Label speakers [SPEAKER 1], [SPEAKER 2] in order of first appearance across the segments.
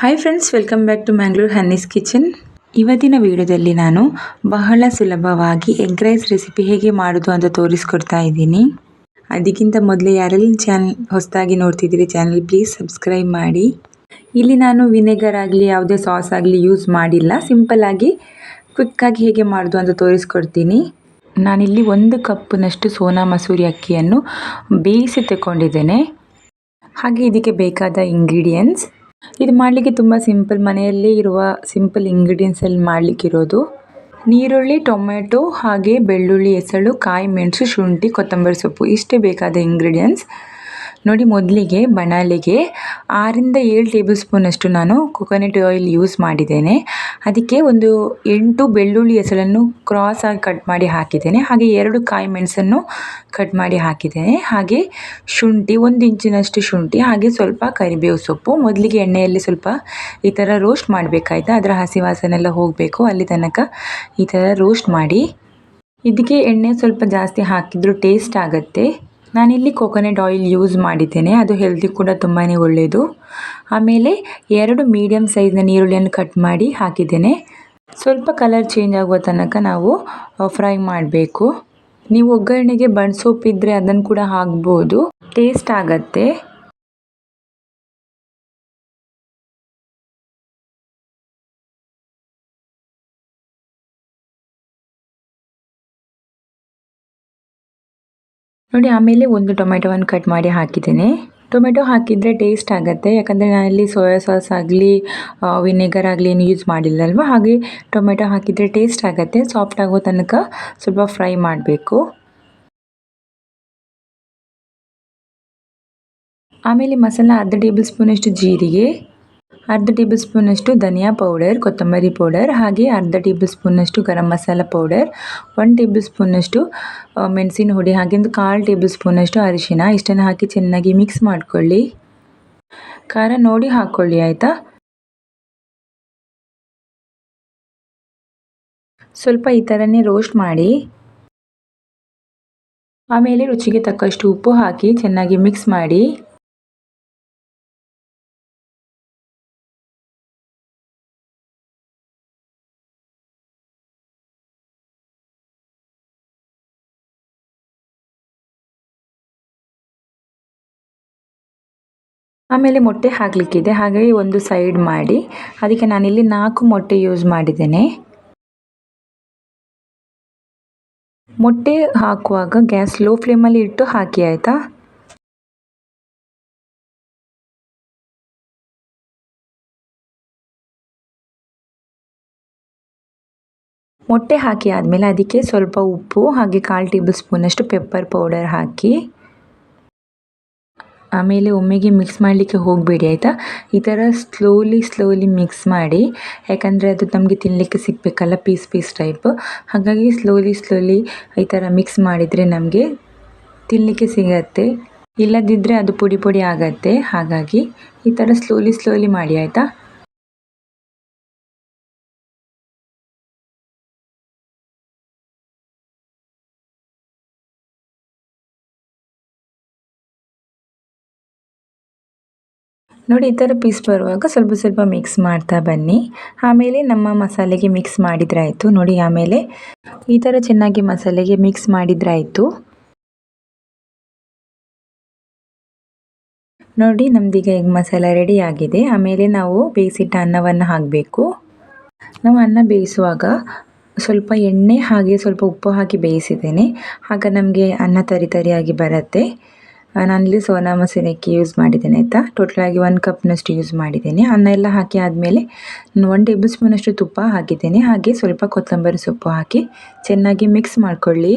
[SPEAKER 1] Hi friends welcome back to Mangalore Hanni's kitchen ಇವತ್ತಿನ ವಿಡಿಯೋದಲ್ಲಿ ನಾನು ಬಹಳ ಸುಲಭವಾಗಿ ಎಗ್ ರೈಸ್ ರೆಸಿಪಿ ಹೇಗೆ ಮಾಡೋದು ಅಂತ ತೋರಿಸ್ಕೊಡ್ತಾ ಇದ್ದೀನಿ. ಅದಕ್ಕಿಂತ ಮೊದಲೇ ಯಾರೆಲ್ಲ ಚಾನಲ್ ಹೊಸದಾಗಿ ನೋಡ್ತಿದ್ದೀರಿ ಚಾನಲ್ ಪ್ಲೀಸ್ ಸಬ್ಸ್ಕ್ರೈಬ್ ಮಾಡಿ. ಇಲ್ಲಿ ನಾನು ವಿನೆಗರ್ ಆಗಲಿ, ಯಾವುದೇ ಸಾಸ್ ಆಗಲಿ ಯೂಸ್ ಮಾಡಿಲ್ಲ. ಸಿಂಪಲ್ಲಾಗಿ ಕ್ವಿಕ್ಕಾಗಿ ಹೇಗೆ ಮಾಡೋದು ಅಂತ ತೋರಿಸ್ಕೊಡ್ತೀನಿ. ನಾನಿಲ್ಲಿ ಒಂದು ಕಪ್ಪಿನಷ್ಟು ಸೋನಾ ಮಸೂರಿ ಅಕ್ಕಿಯನ್ನು ಬೇಯಿಸಿ ತಗೊಂಡಿದ್ದೇನೆ ಹಾಗೆ ಇದಕ್ಕೆ ಬೇಕಾದ ಇಂಗ್ರೀಡಿಯೆಂಟ್ಸ್ ಇದು ಮಾಡಲಿಕ್ಕೆ ತುಂಬ ಸಿಂಪಲ್. ಮನೆಯಲ್ಲೇ ಇರುವ ಸಿಂಪಲ್ ಇಂಗ್ರೀಡಿಯೆಂಟ್ಸಲ್ಲಿ ಮಾಡಲಿಕ್ಕಿರೋದು ನೀರುಳ್ಳಿ ಟೊಮೆಟೊ ಹಾಗೆ ಬೆಳ್ಳುಳ್ಳಿ, ಹೆಸಳು, ಕಾಯಿ, ಮೆಣಸು, ಶುಂಠಿ, ಕೊತ್ತಂಬರಿ ಸೊಪ್ಪು. ಇಷ್ಟೇ ಬೇಕಾದ ಇಂಗ್ರೀಡಿಯೆಂಟ್ಸ್ ನೋಡಿ ಮೊದಲಿಗೆ ಬಣಾಲಿಗೆ ಆರಿಂದ ಏಳು ಟೇಬಲ್ ಸ್ಪೂನಷ್ಟು ನಾನು ಕೊಕೊನೆಟ್ ಆಯಿಲ್ ಯೂಸ್ ಮಾಡಿದ್ದೇನೆ. ಅದಕ್ಕೆ ಒಂದು ಎಂಟು ಬೆಳ್ಳುಳ್ಳಿ ಹೆಸಳನ್ನು ಕ್ರಾಸಾಗಿ ಕಟ್ ಮಾಡಿ ಹಾಕಿದ್ದೇನೆ. ಹಾಗೆ ಎರಡು ಕಾಯಿ ಮೆಣಸನ್ನು ಕಟ್ ಮಾಡಿ ಹಾಕಿದ್ದೇನೆ. ಹಾಗೆ ಶುಂಠಿ, ಒಂದು ಇಂಚಿನಷ್ಟು ಶುಂಠಿ, ಹಾಗೆ ಸ್ವಲ್ಪ ಕರಿಬೇವು ಸೊಪ್ಪು, ಮೊದಲಿಗೆ ಎಣ್ಣೆಯಲ್ಲಿ ಸ್ವಲ್ಪ ಈ ಥರ ರೋಸ್ಟ್ ಮಾಡಬೇಕಾಯ್ತಾ? ಅದರ ಹಸಿ ವಾಸನೆಲ್ಲ ಹೋಗಬೇಕು. ಅಲ್ಲಿ ತನಕ ಈ ಥರ ರೋಸ್ಟ್ ಮಾಡಿ. ಇದಕ್ಕೆ ಎಣ್ಣೆ ಸ್ವಲ್ಪ ಜಾಸ್ತಿ ಹಾಕಿದರೂ ಟೇಸ್ಟ್ ಆಗುತ್ತೆ. ನಾನಿಲ್ಲಿ ಕೋಕೋನಟ್ ಆಯಿಲ್ ಯೂಸ್ ಮಾಡಿದ್ದೇನೆ. ಅದು ಹೆಲ್ದಿ ಕೂಡ ತುಂಬಾ ಒಳ್ಳೆಯದು ಆಮೇಲೆ ಎರಡು ಮೀಡಿಯಮ್ ಸೈಜ್ನ ನೀರುಳ್ಳಿಯನ್ನು ಕಟ್ ಮಾಡಿ ಹಾಕಿದ್ದೇನೆ. ಸ್ವಲ್ಪ ಕಲರ್ ಚೇಂಜ್ ಆಗುವ ತನಕ ನಾವು ಫ್ರೈ ಮಾಡಬೇಕು. ನೀವು ಒಗ್ಗರಣೆಗೆ ಬಣ್ ಇದ್ದರೆ ಅದನ್ನು ಕೂಡ ಹಾಕ್ಬೋದು. ಟೇಸ್ಟ್ ಆಗತ್ತೆ. ನೋಡಿ, ಆಮೇಲೆ ಒಂದು ಟೊಮೆಟೊವನ್ನು ಕಟ್ ಮಾಡಿ ಹಾಕಿದ್ದೇನೆ. ಟೊಮೆಟೊ ಹಾಕಿದರೆ ಟೇಸ್ಟ್ ಆಗುತ್ತೆ. ಯಾಕಂದರೆ ನಾನಲ್ಲಿ ಸೋಯಾ ಸಾಸ್ ಆಗಲಿ ವಿನೆಗರ್ ಆಗಲಿ ಏನು ಯೂಸ್ ಮಾಡಿಲ್ಲಲ್ವ? ಹಾಗೆ ಟೊಮೆಟೊ ಹಾಕಿದರೆ ಟೇಸ್ಟ್ ಆಗುತ್ತೆ. ಸಾಫ್ಟ್ ಆಗೋ ತನಕ ಸ್ವಲ್ಪ ಫ್ರೈ ಮಾಡಬೇಕು. ಆಮೇಲೆ ಮಸಾಲ ಅರ್ಧ ಟೇಬಲ್ ಸ್ಪೂನಷ್ಟು ಜೀರಿಗೆ. ಅರ್ಧ ಟೇಬಲ್ ಸ್ಪೂನಷ್ಟು ಧನಿಯಾ ಪೌಡರ್, ಕೊತ್ತಂಬರಿ ಪೌಡರ್ ಹಾಗೆ ಅರ್ಧ ಟೇಬಲ್ ಸ್ಪೂನಷ್ಟು garam masala powder one table ಸ್ಪೂನಷ್ಟು ಮೆಣಸಿನ ಹುಡಿ ಹಾಗೆ ಒಂದು ಕಾಲು ಟೇಬಲ್ ಸ್ಪೂನಷ್ಟು ಅರಿಶಿನ ಇಷ್ಟನ್ನು ಹಾಕಿ ಚೆನ್ನಾಗಿ ಮಿಕ್ಸ್ ಮಾಡಿಕೊಳ್ಳಿ. ಖಾರ ನೋಡಿ ಹಾಕ್ಕೊಳ್ಳಿ ಆಯಿತಾ? ಸ್ವಲ್ಪ ಈ ಥರನೇ ರೋಸ್ಟ್ ಮಾಡಿ. ಆಮೇಲೆ ರುಚಿಗೆ ತಕ್ಕಷ್ಟು ಉಪ್ಪು ಹಾಕಿ ಚೆನ್ನಾಗಿ ಮಿಕ್ಸ್ ಮಾಡಿ. ಆಮೇಲೆ ಮೊಟ್ಟೆ ಹಾಕಲಿಕ್ಕಿದೆ. ಹಾಗಾಗಿ ಒಂದು ಸೈಡ್ ಮಾಡಿ. ಅದಕ್ಕೆ ನಾನಿಲ್ಲಿ ನಾಲ್ಕು ಮೊಟ್ಟೆ ಯೂಸ್ ಮಾಡಿದ್ದೇನೆ. ಮೊಟ್ಟೆ ಹಾಕುವಾಗ ಗ್ಯಾಸ್ ಲೋ ಫ್ಲೇಮಲ್ಲಿ ಇಟ್ಟು ಹಾಕಿ, ಆಯಿತಾ? ಮೊಟ್ಟೆ ಹಾಕಿ ಆದಮೇಲೆ ಅದಕ್ಕೆ ಸ್ವಲ್ಪ ಉಪ್ಪು ಹಾಗೆ ಕಾಲು ಟೇಬಲ್ ಸ್ಪೂನಷ್ಟು ಪೆಪ್ಪರ್ ಪೌಡರ್ ಹಾಕಿ. ಆಮೇಲೆ ಒಮ್ಮೆಗೆ ಮಿಕ್ಸ್ ಮಾಡಲಿಕ್ಕೆ ಹೋಗಬೇಡಿ, ಆಯಿತಾ? ಈ ಥರ ಸ್ಲೋಲಿ ಸ್ಲೋಲಿ ಮಿಕ್ಸ್ ಮಾಡಿ, ಯಾಕಂದರೆ ಅದು ನಮಗೆ ತಿನ್ನಲಿಕ್ಕೆ ಸಿಗಬೇಕಲ್ಲ ಪೀಸ್ ಪೀಸ್ ಟೈಪ್ ಹಾಗಾಗಿ ಸ್ಲೋಲಿ ಸ್ಲೋಲಿ ಈ ಥರ ಮಿಕ್ಸ್ ಮಾಡಿದರೆ ನಮಗೆ ತಿನ್ನಲಿಕ್ಕೆ ಸಿಗತ್ತೆ. ಇಲ್ಲದಿದ್ದರೆ ಅದು ಪುಡಿ ಪುಡಿ ಆಗತ್ತೆ. ಹಾಗಾಗಿ ಈ ಥರ ಸ್ಲೋಲಿ ಸ್ಲೋಲಿ ಮಾಡಿ, ಆಯಿತಾ? ನೋಡಿ, ಈ ಥರ ಪೀಸ್ ಬರುವಾಗ ಸ್ವಲ್ಪ ಸ್ವಲ್ಪ ಮಿಕ್ಸ್ ಮಾಡ್ತಾ ಬನ್ನಿ. ಆಮೇಲೆ ನಮ್ಮ ಮಸಾಲೆಗೆ ಮಿಕ್ಸ್ ಮಾಡಿದ್ರಾಯಿತು. ನೋಡಿ, ಆಮೇಲೆ ಈ ಥರ ಚೆನ್ನಾಗಿ ಮಸಾಲೆಗೆ ಮಿಕ್ಸ್ ಮಾಡಿದ್ರಾಯಿತು. ನೋಡಿ ನಮ್ದೀಗ ಎಗ್ ಮಸಾಲ ರೆಡಿ ಆಗಿದೆ. ಆಮೇಲೆ ನಾವು ಬೇಯಿಸಿಟ್ಟ ಅನ್ನವನ್ನು ಹಾಕಬೇಕು. ನಾವು ಅನ್ನ ಬೇಯಿಸುವಾಗ ಸ್ವಲ್ಪ ಎಣ್ಣೆ ಹಾಗೆ ಸ್ವಲ್ಪ ಉಪ್ಪು ಹಾಕಿ ಬೇಯಿಸಿದ್ದೇನೆ. ಆಗ ನಮಗೆ ಅನ್ನ ತರಿ ತರಿಯಾಗಿ ಬರುತ್ತೆ. ನಾನಿಲ್ಲಿ ಸೋನಾ ಮಸೂರಿ ಅಕ್ಕಿ ಯೂಸ್ ಮಾಡಿದ್ದೇನೆ, ಆಯಿತಾ? ಟೋಟಲಾಗಿ ಒನ್ ಕಪ್ನಷ್ಟು ಯೂಸ್ ಮಾಡಿದ್ದೇನೆ. ಅನ್ನ ಎಲ್ಲ ಹಾಕಿ ಆದಮೇಲೆ ಒನ್ ಟೇಬಲ್ ಸ್ಪೂನಷ್ಟು ತುಪ್ಪ ಹಾಕಿದ್ದೇನೆ. ಹಾಗೆ ಸ್ವಲ್ಪ ಕೊತ್ತಂಬರಿ ಸೊಪ್ಪು ಹಾಕಿ ಚೆನ್ನಾಗಿ ಮಿಕ್ಸ್ ಮಾಡ್ಕೊಳ್ಳಿ.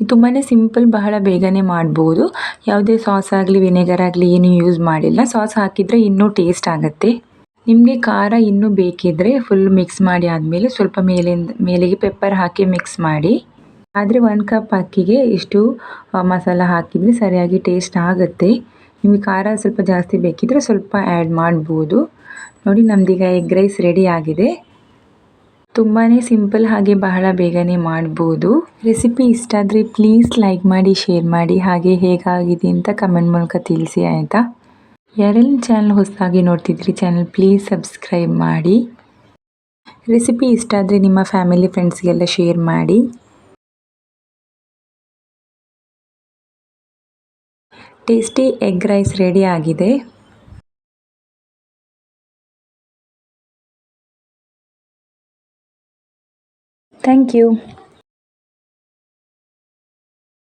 [SPEAKER 1] ತುಂಬಾ ಸಿಂಪಲ್ ಬಹಳ ಬೇಗನೆ ಮಾಡ್ಬೋದು. ಯಾವುದೇ ಸಾಸ್ ಆಗಲಿ ವಿನೆಗರ್ ಆಗಲಿ ಏನು ಯೂಸ್ ಮಾಡಿಲ್ಲ. ಸಾಸ್ ಹಾಕಿದರೆ ಇನ್ನೂ ಟೇಸ್ಟ್ ಆಗುತ್ತೆ. ನಿಮಗೆ ಖಾರ ಇನ್ನೂ ಬೇಕಿದ್ದರೆ ಫುಲ್ ಮಿಕ್ಸ್ ಮಾಡಿ ಆದಮೇಲೆ ಸ್ವಲ್ಪ ಮೇಲಿಂದ, ಮೇಲೆಗೆ ಪೆಪ್ಪರ್ ಹಾಕಿ ಮಿಕ್ಸ್ ಮಾಡಿ. ಆದರೆ ಒಂದು ಕಪ್ ಅಕ್ಕಿಗೆ ಇಷ್ಟು ಮಸಾಲ ಹಾಕಿದರೆ ಸರಿಯಾಗಿ ಟೇಸ್ಟ್ ಆಗುತ್ತೆ. ನಿಮಗೆ ಖಾರ ಸ್ವಲ್ಪ ಜಾಸ್ತಿ ಬೇಕಿದ್ದರೆ ಸ್ವಲ್ಪ ಆ್ಯಡ್ ಮಾಡ್ಬೋದು. ನೋಡಿ ನಮ್ಮದೀಗ ಎಗ್ ರೈಸ್ ರೆಡಿ ಆಗಿದೆ. ತುಂಬಾ ಸಿಂಪಲ್ ಹಾಗೆ ಬಹಳ ಬೇಗನೆ ಮಾಡ್ಬೋದು. ರೆಸಿಪಿ ಇಷ್ಟ ಆದರೆ ಪ್ಲೀಸ್ ಲೈಕ್ ಮಾಡಿ ಶೇರ್ ಮಾಡಿ. ಹಾಗೆ ಹೇಗಾಗಿದೆ ಅಂತ ಕಮೆಂಟ್ ಮೂಲಕ ತಿಳಿಸಿ, ಆಯಿತಾ? ಯಾರೆಲ್ಲ ಚಾನಲ್ ಹೊಸದಾಗಿ ನೋಡ್ತಿದ್ರಿ ಚಾನಲ್ ಪ್ಲೀಸ್ ಸಬ್ಸ್ಕ್ರೈಬ್ ಮಾಡಿ. ರೆಸಿಪಿ ಇಷ್ಟ ಆದರೆ ನಿಮ್ಮ ಫ್ಯಾಮಿಲಿ ಫ್ರೆಂಡ್ಸ್ಗೆಲ್ಲ ಶೇರ್ ಮಾಡಿ. ಟೇಸ್ಟಿ ಎಗ್ ರೈಸ್ ರೆಡಿ ಆಗಿದೆ. Thank you